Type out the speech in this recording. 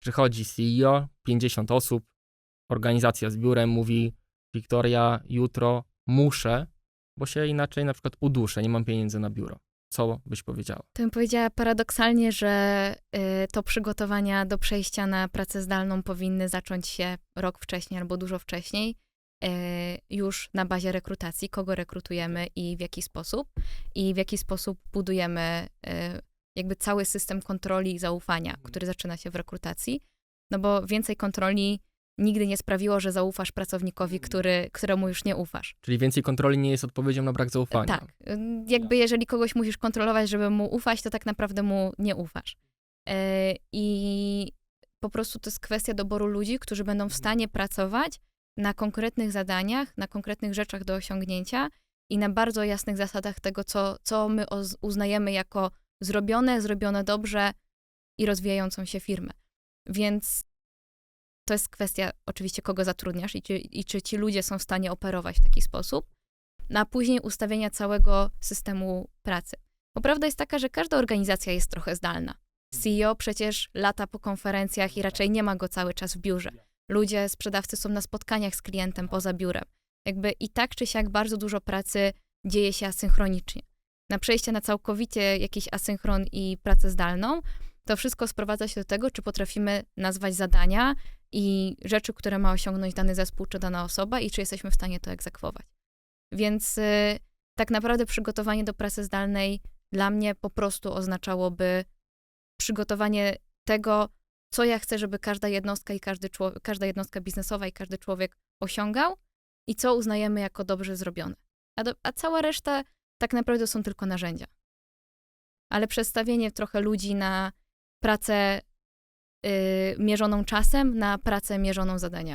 Przychodzi CEO, 50 osób, organizacja z biurem mówi: Wiktoria, jutro muszę, bo się inaczej na przykład uduszę, nie mam pieniędzy na biuro. Co byś powiedziała? To bym powiedziała paradoksalnie, że y, to przygotowania do przejścia na pracę zdalną powinny zacząć się rok wcześniej albo dużo wcześniej, y, już na bazie rekrutacji, kogo rekrutujemy i w jaki sposób, i w jaki sposób budujemy y, jakby cały system kontroli i zaufania, który zaczyna się w rekrutacji. No bo więcej kontroli nigdy nie sprawiło, że zaufasz pracownikowi, który, któremu już nie ufasz. Czyli więcej kontroli nie jest odpowiedzią na brak zaufania. Tak. Jakby jeżeli kogoś musisz kontrolować, żeby mu ufać, to tak naprawdę mu nie ufasz. E, I po prostu to jest kwestia doboru ludzi, którzy będą w stanie pracować na konkretnych zadaniach, na konkretnych rzeczach do osiągnięcia i na bardzo jasnych zasadach tego, co, co my uznajemy jako zrobione, zrobione dobrze i rozwijającą się firmę. Więc to jest kwestia oczywiście, kogo zatrudniasz i czy, i czy ci ludzie są w stanie operować w taki sposób na później ustawienia całego systemu pracy. Bo prawda jest taka, że każda organizacja jest trochę zdalna. CEO przecież lata po konferencjach i raczej nie ma go cały czas w biurze. Ludzie, sprzedawcy są na spotkaniach z klientem poza biurem. Jakby i tak czy siak bardzo dużo pracy dzieje się asynchronicznie. Na przejście na całkowicie jakiś asynchron i pracę zdalną, to wszystko sprowadza się do tego, czy potrafimy nazwać zadania i rzeczy, które ma osiągnąć dany zespół czy dana osoba i czy jesteśmy w stanie to egzekwować. Więc y, tak naprawdę przygotowanie do pracy zdalnej dla mnie po prostu oznaczałoby przygotowanie tego, co ja chcę, żeby każda jednostka i każdy człowiek, każda jednostka biznesowa i każdy człowiek osiągał i co uznajemy jako dobrze zrobione. A, do, a cała reszta tak naprawdę są tylko narzędzia. Ale przestawienie trochę ludzi na pracę y, mierzoną czasem, na pracę mierzoną zadaniami.